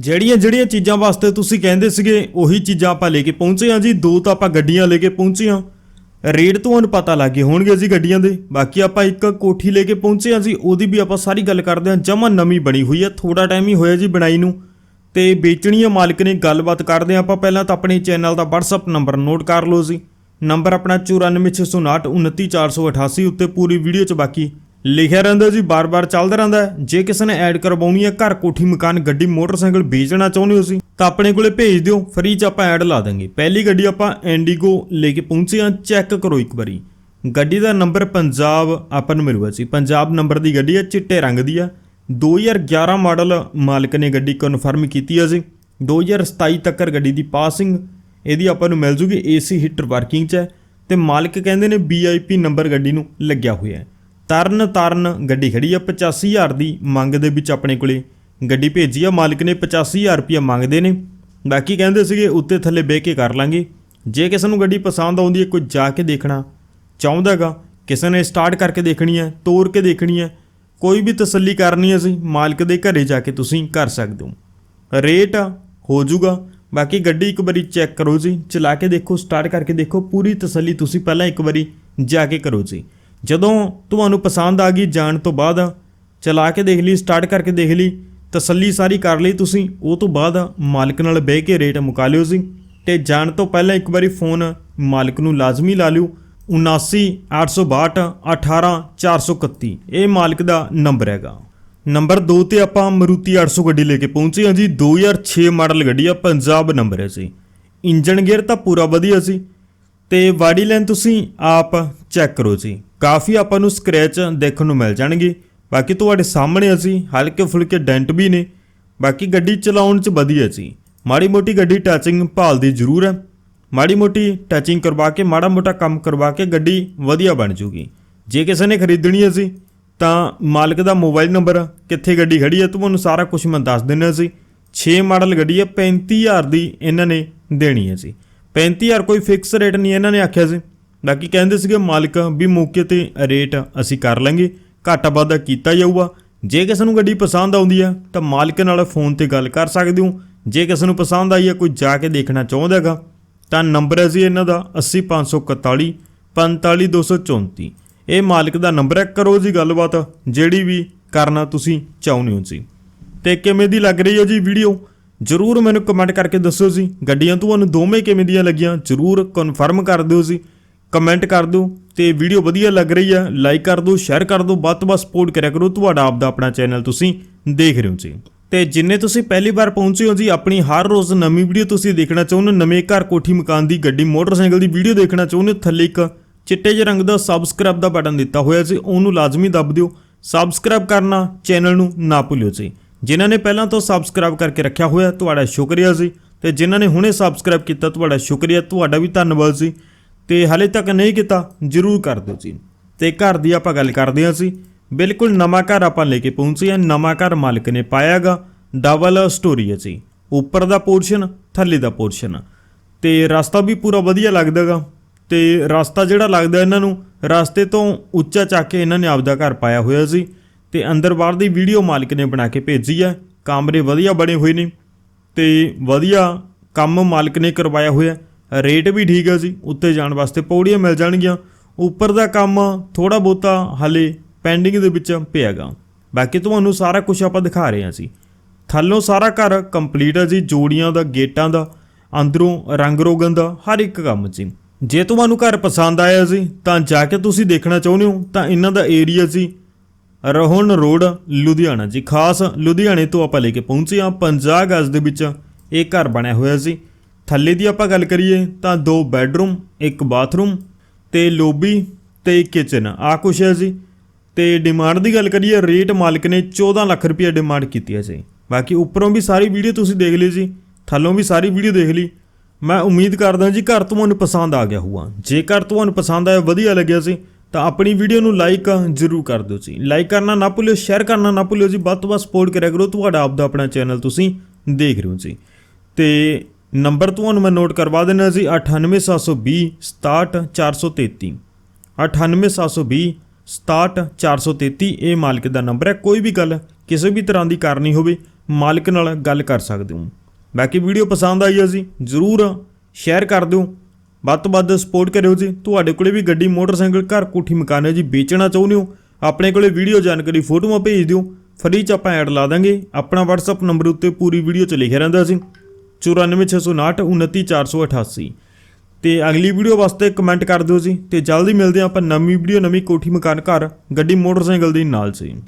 ਜਿਹੜੀਆਂ ਜਿਹੜੀਆਂ ਚੀਜ਼ਾਂ ਵਾਸਤੇ ਤੁਸੀਂ ਕਹਿੰਦੇ ਸੀਗੇ, ਉਹੀ ਚੀਜ਼ਾਂ ਆਪਾਂ ਲੈ ਕੇ ਪਹੁੰਚੇ ਹਾਂ ਜੀ। ਦੋ ਤਾਂ ਆਪਾਂ ਗੱਡੀਆਂ ਲੈ ਕੇ ਪਹੁੰਚੇ ਹਾਂ। ਰੇਟ ਤੋਂ ਹੁਣ ਪਤਾ ਲੱਗ ਗਏ ਹੋਣਗੇ ਜੀ ਗੱਡੀਆਂ ਦੇ। ਬਾਕੀ ਆਪਾਂ ਇੱਕ ਕੋਠੀ ਲੈ ਕੇ ਪਹੁੰਚੇ ਹਾਂ ਜੀ, ਉਹਦੀ ਵੀ ਆਪਾਂ ਸਾਰੀ ਗੱਲ ਕਰਦੇ ਹਾਂ। ਜਮਾ ਨਵੀਂ ਬਣੀ ਹੋਈ ਹੈ ਥੋੜਾ ਟਾਈਮ ਹੀ ਹੋਇਆ ਜੀ ਬਣਾਈ ਨੂੰ। ਤੇ ਵੇਚਣੀ ਹੈ ਮਾਲਕ ਨੇ ਗੱਲਬਾਤ ਕਰਦੇ ਹਾਂ ਆਪਾਂ ਪਹਿਲਾਂ ਤਾਂ ਆਪਣੇ ਚੈਨਲ ਦਾ WhatsApp ਨੰਬਰ ਨੋਟ ਕਰ ਲਓ ਜੀ। ਨੰਬਰ ਆਪਣਾ 9469 29488 ਉੱਤੇ ਪੂਰੀ ਵੀਡੀਓ 'ਚ ਬਾਕੀ ਲਿਖਿਆ ਰਹਿੰਦਾ ਜੀ, ਬਾਰ-ਬਾਰ ਚੱਲਦਾ ਰਹਿੰਦਾ ਜੇ ਕਿਸੇ ਨੇ ਐਡ ਕਰਵਾਉਣੀ ਹੈ ਘਰ ਕੋਠੀ, ਮਕਾਨ, ਗੱਡੀ, ਮੋਟਰਸਾਈਕਲ ਵੇਚਣਾ ਚਾਹੁੰਦੇ ਹੋ ਸੀ ਤਾਂ ਆਪਣੇ ਕੋਲੇ ਭੇਜ ਦਿਓ। ਫ੍ਰੀ 'ਚ ਆਪਾਂ ਐਡ ਲਾ ਦਾਂਗੇ। ਪਹਿਲੀ ਗੱਡੀ ਆਪਾਂ ਇੰਡੀਗੋ ਲੈ ਕੇ ਪਹੁੰਚੇ ਹਾਂ। ਚੈੱਕ ਕਰੋ ਇੱਕ ਵਾਰੀ। ਗੱਡੀ ਦਾ ਨੰਬਰ ਪੰਜਾਬ ਆਪਾਂ ਨੂੰ ਮਿਲੂਗਾ ਜੀ। ਪੰਜਾਬ ਨੰਬਰ ਦੀ ਗੱਡੀ ਹੈ, ਚਿੱਟੇ ਰੰਗ ਦੀ ਆ 2011 ਮਾਡਲ ਮਾਲਕ ਨੇ ਗੱਡੀ ਕਨਫਰਮ ਕੀਤੀ ਹੈ ਜੀ। 2027 ਤੱਕ ਗੱਡੀ ਦੀ ਪਾਸਿੰਗ ਇਹਦੀ ਆਪਾਂ ਨੂੰ ਮਿਲ ਜੂਗੀ। ਏਸੀ ਹੀਟਰ ਵਰਕਿੰਗ 'ਚ ਹੈ। ਤੇ ਮਾਲਕ ਕਹਿੰਦੇ ਨੇ ਵੀਆਈਪੀ ਨੰਬਰ ਗੱਡੀ ਨੂੰ ਲੱਗਿਆ ਹੋਇਆ ਹੈ। ਤਰਨ ਤਾਰਨ ਗੱਡੀ ਖੜੀ ਆ 85000 ਦੀ ਮੰਗ ਦੇ ਵਿੱਚ ਆਪਣੇ ਕੋਲੇ। ਗੱਡੀ ਭੇਜੀ ਆ, ਮਾਲਕ ਨੇ 85000 ਰੁਪਇਆ ਮੰਗਦੇ ਨੇ। ਬਾਕੀ ਕਹਿੰਦੇ ਸੀਗੇ, ਉੱਤੇ ਥੱਲੇ ਬਹਿ ਕੇ ਕਰ ਲਾਂਗੇ। ਜੇ ਕਿਸੇ ਨੂੰ ਗੱਡੀ ਪਸੰਦ ਆਉਂਦੀ ਹੈ, ਕੋਈ ਜਾ ਕੇ ਦੇਖਣਾ। ਚਾਹੁੰਦਾਗਾ ਕਿਸੇ ਨੇ ਸਟਾਰਟ ਕਰਕੇ ਦੇਖਣੀ ਹੈ, ਤੋਰ ਕੇ ਦੇਖਣੀ ਹੈ। ਕੋਈ ਵੀ ਤਸੱਲੀ ਕਰਨੀ ਹੈ ਸੀ ਮਾਲਕ ਦੇ ਘਰੇ ਜਾ ਕੇ ਤੁਸੀਂ ਕਰ ਸਕਦੇ ਹੋ। ਰੇਟ ਹੋ ਜਾਊਗਾ। ਬਾਕੀ ਗੱਡੀ ਇੱਕ ਵਾਰੀ ਚੈੱਕ ਕਰੋ ਜੀ, ਚਲਾ ਕੇ ਦੇਖੋ ਸਟਾਰਟ ਕਰਕੇ ਦੇਖੋ, ਪੂਰੀ ਤਸੱਲੀ ਤੁਸੀਂ ਪਹਿਲਾਂ ਇੱਕ ਵਾਰੀ ਜਾ ਕੇ ਕਰੋ ਜੀ। ਜਦੋਂ ਤੁਹਾਨੂੰ ਪਸੰਦ ਆ ਗਈ ਜਾਣ ਤੋਂ ਬਾਅਦ ਚਲਾ ਕੇ ਦੇਖ ਲਈ ਸਟਾਰਟ ਕਰਕੇ ਦੇਖ ਲਈ, ਤਸੱਲੀ ਸਾਰੀ ਕਰ ਲਈ ਤੁਸੀਂ, ਉਹ ਤੋਂ ਬਾਅਦ ਮਾਲਕ ਨਾਲ ਬਹਿ ਕੇ ਰੇਟ ਮੁਕਾ ਲਿਓ ਜੀ। ਤੇ ਜਾਣ ਤੋਂ ਪਹਿਲਾਂ ਇੱਕ ਵਾਰੀ ਫੋਨ ਮਾਲਕ ਨੂੰ ਲਾਜ਼ਮੀ ਲਾ ਲਿਓ 79862 18431 ਇਹ ਮਾਲਕ ਦਾ ਨੰਬਰ ਹੈਗਾ। ਨੰਬਰ 2 ਤੇ ਆਪਾਂ ਮਰੂਤੀ 800 ਗੱਡੀ ਲੈ ਕੇ ਪਹੁੰਚੇ ਹਾਂ ਜੀ। 2006 ਮਾਡਲ ਗੱਡੀ ਆ, ਪੰਜਾਬ ਨੰਬਰ ਹੈ ਜੀ। ਇੰਜਨ ਗੇਅਰ ਤਾਂ ਪੂਰਾ ਵਧੀਆ ਸੀ ਤੇ ਬਾਡੀ ਲਾਈਨ ਤੁਸੀਂ ਆਪ ਚੈੱਕ ਕਰੋ ਜੀ। ਕਾਫੀ ਆਪਾਂ ਨੂੰ ਸਕ੍ਰੈਚ ਦੇਖਣ ਨੂੰ ਮਿਲ ਜਾਣਗੇ। ਬਾਕੀ ਤੁਹਾਡੇ ਸਾਹਮਣੇ ਅਸੀਂ ਹਲਕੇ ਫੁਲਕੇ ਡੈਂਟ ਵੀ ਨੇ। ਬਾਕੀ ਗੱਡੀ ਚਲਾਉਣ 'ਚ ਵਧੀਆ ਸੀ ਮਾੜੀ ਮੋਟੀ ਗੱਡੀ ਟੱਚਿੰਗ ਭਾਲਦੀ ਜ਼ਰੂਰ ਹੈ। ਮਾੜੀ ਮੋਟੀ ਟੱਚਿੰਗ ਕਰਵਾ ਕੇ ਮਾੜਾ ਮੋਟਾ ਕੰਮ ਕਰਵਾ ਕੇ ਗੱਡੀ ਵਧੀਆ ਬਣ ਜੂਗੀ। ਜੇ ਕਿਸੇ ਨੇ ਖਰੀਦਣੀ ਹੈ ਸੀ ਤਾਂ ਮਾਲਕ ਦਾ ਮੋਬਾਈਲ ਨੰਬਰ, ਕਿੱਥੇ ਗੱਡੀ ਖੜੀ ਹੈ ਤੁਹਾਨੂੰ ਸਾਰਾ ਕੁਝ ਮੈਂ ਦੱਸ ਦਿੰਦਾ ਸੀ 6 ਮਾਡਲ ਗੱਡੀ ਹੈ 35000 ਦੀ ਇਹਨਾਂ ਨੇ ਦੇਣੀ ਹੈ ਸੀ 35000 ਕੋਈ ਫਿਕਸ ਰੇਟ ਨਹੀਂ ਇਹਨਾਂ ਨੇ ਆਖਿਆ ਸੀ ਬਾਕੀ ਕਹਿੰਦੇ ਸੀਗੇ ਮਾਲਕ ਵੀ ਮੌਕੇ ਤੇ ਰੇਟ ਅਸੀਂ ਕਰ ਲਾਂਗੇ, ਘਾਟਾ ਵਾਧਾ ਕੀਤਾ ਜਾਊਗਾ। ਜੇ ਕਿਸੇ ਨੂੰ ਗੱਡੀ ਪਸੰਦ ਆਉਂਦੀ ਹੈ ਤਾਂ ਮਾਲਕ ਨਾਲ ਫੋਨ ਤੇ ਗੱਲ ਕਰ ਸਕਦੇ ਹੋ। ਜੇ ਕਿਸੇ ਨੂੰ ਪਸੰਦ ਆਈ ਹੈ ਕੋਈ ਜਾ ਕੇ ਦੇਖਣਾ ਚਾਹੁੰਦਾ ਹੈਗਾ, ਤਾਂ ਨੰਬਰ ਹੈ ਜੀ ਇਹਨਾਂ ਦਾ 80541 45234 ਇਹ ਮਾਲਕ ਦਾ ਨੰਬਰ ਹੈ, ਕਰੋ ਜੀ ਗੱਲਬਾਤ, ਜਿਹੜੀ ਵੀ ਕਰਨਾ ਤੁਸੀਂ ਚਾਹੁੰਦੇ ਹੋ ਜੀ। ਤੇ ਕਿਵੇਂ ਦੀ ਲੱਗ ਰਹੀ ਹੈ ਜੀ ਵੀਡੀਓ? ਜਰੂਰ ਮੈਨੂੰ ਕਮੈਂਟ ਕਰਕੇ ਦੱਸੋ ਜੀ। ਗੱਡੀਆਂ ਤੁਹਾਨੂੰ ਦੋਵੇਂ ਕਿਵੇਂ ਦੀਆਂ ਲੱਗੀਆਂ? ਜਰੂਰ ਕਨਫਰਮ ਕਰ ਦਿਓ ਜੀ। ਕਮੈਂਟ ਕਰ ਦਿਓ ਤੇ ਵੀਡੀਓ ਵਧੀਆ ਲੱਗ ਰਹੀ ਹੈ ਲਾਈਕ ਕਰ ਦਿਓ ਸ਼ੇਅਰ ਕਰ ਦਿਓ, ਵੱਧ ਤੋਂ ਵੱਧ ਸਪੋਰਟ ਕਰਿਆ ਕਰੋ ਤੁਹਾਡਾ ਆਪਦਾ ਆਪਣਾ ਚੈਨਲ ਤੁਸੀਂ ਦੇਖ ਰਹੇ ਹੋ ਜੀ। ਤੇ ਜਿੰਨੇ ਤੁਸੀਂ ਪਹਿਲੀ ਵਾਰ ਪਹੁੰਚੇ ਹੋ ਜੀ, ਆਪਣੀ ਹਰ ਰੋਜ਼ ਨਵੀਂ ਵੀਡੀਓ ਤੁਸੀਂ ਦੇਖਣਾ ਚਾਹੁੰਦੇ ਹੋ, ਨਵੇਂ ਘਰ ਕੋਠੀ ਮਕਾਨ ਦੀ ਗੱਡੀ, ਮੋਟਰਸਾਈਕਲ ਦੀ ਵੀਡੀਓ ਦੇਖਣਾ ਚਾਹੁੰਦੇ ਹੋ, ਥੱਲੇ ਇੱਕ ਚਿੱਟੇ ਜਿਹੇ ਰੰਗ ਦਾ ਸਬਸਕ੍ਰਾਈਬ ਦਾ ਬਟਨ ਦਿੱਤਾ ਹੋਇਆ ਸੀ ਉਹਨੂੰ ਲਾਜ਼ਮੀ ਦੱਬ ਦਿਓ। ਸਬਸਕ੍ਰਾਈਬ ਕਰਨਾ ਚੈਨਲ ਨੂੰ ਨਾ ਭੁੱਲਿਓ ਜੀ। ਜਿਨ੍ਹਾਂ ਨੇ ਪਹਿਲਾਂ ਤੋਂ ਸਬਸਕ੍ਰਾਈਬ ਕਰਕੇ ਰੱਖਿਆ ਹੋਇਆ, ਤੁਹਾਡਾ ਸ਼ੁਕਰੀਆ ਜੀ। ਤੇ ਜਿਨ੍ਹਾਂ ਨੇ ਹੁਣੇ ਸਬਸਕ੍ਰਾਈਬ ਕੀਤਾ, ਤੁਹਾਡਾ ਸ਼ੁਕਰੀਆ, ਤੁਹਾਡਾ ਵੀ ਧੰਨਵਾਦ ਜੀ। ਤੇ ਹਲੇ ਤੱਕ ਨਹੀਂ ਕੀਤਾ, ਜਰੂਰ ਕਰ ਦਿਓ ਜੀ। ਤੇ ਘਰ ਦੀ ਆਪਾਂ ਗੱਲ ਕਰਦੇ ਹਾਂ ਸੀ ਬਿਲਕੁਲ ਨਵਾਂ ਘਰ ਆਪਾਂ ਲੈ ਕੇ ਪਹੁੰਚੇ ਹਾਂ। ਨਵਾਂ ਘਰ ਮਾਲਕ ਨੇ ਪਾਇਆਗਾ ਡਬਲ ਸਟੋਰੀ ਹੈ ਜੀ। ਉੱਪਰ ਦਾ ਪੋਰਸ਼ਨ ਥੱਲੇ ਦਾ ਪੋਰਸ਼ਨ ਤੇ ਰਸਤਾ ਵੀ ਪੂਰਾ ਵਧੀਆ ਲੱਗਦਾਗਾ ਤੇ ਰਸਤਾ ਜਿਹੜਾ ਲੱਗਦਾ ਇਹਨਾਂ ਨੂੰ, ਰਸਤੇ ਤੋਂ ਉੱਚਾ ਚੱਕ ਕੇ ਇਹਨਾਂ ਨੇ ਆਪਦਾ ਘਰ ਪਾਇਆ ਹੋਇਆ ਸੀ ਤੇ ਅੰਦਰ ਬਾਹਰ ਦੀ ਵੀਡੀਓ ਮਾਲਕ ਨੇ ਬਣਾ ਕੇ ਭੇਜੀ ਹੈ। ਕਮਰੇ ਵਧੀਆ ਬਣੇ ਹੋਏ ਨੇ। ਤੇ ਵਧੀਆ ਕੰਮ ਮਾਲਕ ਨੇ ਕਰਵਾਇਆ ਹੋਇਆ। ਰੇਟ ਵੀ ਠੀਕ ਹੈ ਜੀ, ਉੱਤੇ ਜਾਣ ਵਾਸਤੇ ਪੌੜੀਆਂ ਮਿਲ ਜਾਣਗੀਆਂ। ਉੱਪਰ ਦਾ ਕੰਮ ਥੋੜਾ ਬਹੁਤਾ ਹਲੇ ਪੈਂਡਿੰਗ ਦੇ ਵਿੱਚ ਪਿਆਗਾ। ਬਾਕੀ ਤੁਹਾਨੂੰ ਸਾਰਾ ਕੁਝ ਆਪਾਂ ਦਿਖਾ ਰਹੇ ਹਾਂ ਜੀ। ਥੱਲੋਂ ਸਾਰਾ ਘਰ ਕੰਪਲੀਟ ਹੈ ਜੀ, ਜੋੜੀਆਂ ਦਾ, ਗੇਟਾਂ ਦਾ, ਅੰਦਰੋਂ ਰੰਗ ਰੋਗਨ ਦਾ, ਹਰ ਇੱਕ ਕੰਮ ਜੀ। ਜੇ ਤੁਹਾਨੂੰ ਘਰ ਪਸੰਦ ਆਇਆ ਜੀ, ਤਾਂ ਜਾ ਕੇ ਤੁਸੀਂ ਦੇਖਣਾ ਚਾਹੁੰਦੇ ਹੋ, ਤਾਂ ਇਹਨਾਂ ਦਾ ਏਰੀਆ ਜੀ ਰੋਹਣ ਰੋਡ, ਲੁਧਿਆਣਾ ਜੀ। ਖਾਸ ਲੁਧਿਆਣੇ ਤੋਂ ਆਪਾਂ ਲੈ ਕੇ ਪਹੁੰਚੇ ਹਾਂ 50 ਗਜ਼ ਦੇ ਵਿੱਚ ਇਹ ਘਰ ਬਣਿਆ ਹੋਇਆ ਸੀ ਥੱਲੇ ਦੀ ਆਪਾਂ ਗੱਲ ਕਰੀਏ ਤਾਂ ਦੋ ਬੈੱਡਰੂਮ, ਇੱਕ ਬਾਥਰੂਮ ਤੇ ਲੋਬੀ ਤੇ ਕਿਚਨ ਆ ਕੁਛ ਹੈ ਜੀ। ਤੇ ਡਿਮਾਂਡ ਦੀ ਗੱਲ ਕਰੀਏ ਰੇਟ ਮਾਲਕ ਨੇ 14 ਲੱਖ ਰੁਪਏ ਡਿਮਾਂਡ ਕੀਤੀ ਹੈ ਜੀ। ਬਾਕੀ ਉੱਪਰੋਂ ਵੀ ਸਾਰੀ ਵੀਡੀਓ ਤੁਸੀਂ ਦੇਖ ਲਈ ਜੀ, ਥੱਲੋਂ ਵੀ ਸਾਰੀ ਵੀਡੀਓ ਦੇਖ ਲਈ। ਮੈਂ ਉਮੀਦ ਕਰਦਾ ਜੀ ਘਰ ਤੁਹਾਨੂੰ ਪਸੰਦ ਆ ਗਿਆ ਹੋਊਗਾ। ਜੇਕਰ ਤੁਹਾਨੂੰ ਪਸੰਦ ਆਇਆ, ਵਧੀਆ ਲੱਗਿਆ ਸੀ ਤਾਂ ਆਪਣੀ ਵੀਡੀਓ ਨੂੰ ਲਾਈਕ ਜ਼ਰੂਰ ਕਰ ਦਿਓ ਜੀ। ਲਾਈਕ ਕਰਨਾ ਨਾ ਭੁੱਲਿਓ ਸ਼ੇਅਰ ਕਰਨਾ ਨਾ ਭੁੱਲਿਓ ਜੀ। ਵੱਧ ਤੋਂ ਵੱਧ ਸਪੋਰਟ ਕਰਿਆ ਕਰੋ। ਤੁਹਾਡਾ ਆਪਦਾ ਆਪਣਾ ਚੈਨਲ ਤੁਸੀਂ ਦੇਖ ਰਹੇ ਹੋ ਜੀ। ਤੇ ਨੰਬਰ ਤੁਹਾਨੂੰ ਮੈਂ ਨੋਟ ਕਰਵਾ ਦਿੰਦਾ ਜੀ 98720 67433 98720 67433 ਇਹ ਮਾਲਕ ਦਾ ਨੰਬਰ ਹੈ। ਕੋਈ ਵੀ ਗੱਲ, ਕਿਸੇ ਵੀ ਤਰ੍ਹਾਂ ਦੀ ਕਰਨੀ ਹੋਵੇ, ਮਾਲਕ ਨਾਲ ਗੱਲ ਕਰ ਸਕਦੇ ਹੋ। ਬਾਕੀ ਵੀਡੀਓ ਪਸੰਦ ਆਈ ਹੈ ਜੀ, ਜ਼ਰੂਰ ਸ਼ੇਅਰ ਕਰ ਦਿਓ। ਵੱਧ ਤੋਂ ਵੱਧ ਸਪੋਰਟ ਕਰਿਓ ਜੀ। ਤੁਹਾਡੇ ਕੋਲੇ ਵੀ ਗੱਡੀ, ਮੋਟਰਸਾਈਕਲ, ਘਰ, ਕੋਠੀ, ਮਕਾਨ ਹੈ ਜੀ, ਵੇਚਣਾ ਚਾਹੁੰਦੇ ਹੋ, ਆਪਣੇ ਕੋਲੇ ਵੀਡੀਓ ਜਾਣਕਾਰੀ, ਫੋਟੋਆਂ ਭੇਜ ਦਿਓ। ਫਰੀ ਚ ਆਪਾਂ ਐਡ ਲਾ ਦਾਂਗੇ। ਆਪਣਾ WhatsApp ਨੰਬਰ ਉੱਤੇ ਪੂਰੀ ਵੀਡੀਓ ਚ ਲਿਖਿਆ ਰਹਿੰਦਾ ਸੀ। 94659 29488 ਤੇ ਅਗਲੀ ਵੀਡੀਓ ਵਾਸਤੇ ਕਮੈਂਟ ਕਰ ਦਿਓ ਜੀ। ਤੇ ਜਲਦੀ ਮਿਲਦੇ ਹਾਂ ਆਪਾਂ ਨਵੀਂ ਵੀਡੀਓ, ਨਵੀਂ ਕੋਠੀ ਮਕਾਨ ਘਰ, ਗੱਡੀ ਮੋਟਰਸਾਈਕਲ ਦੇ ਨਾਲ ਜੀ।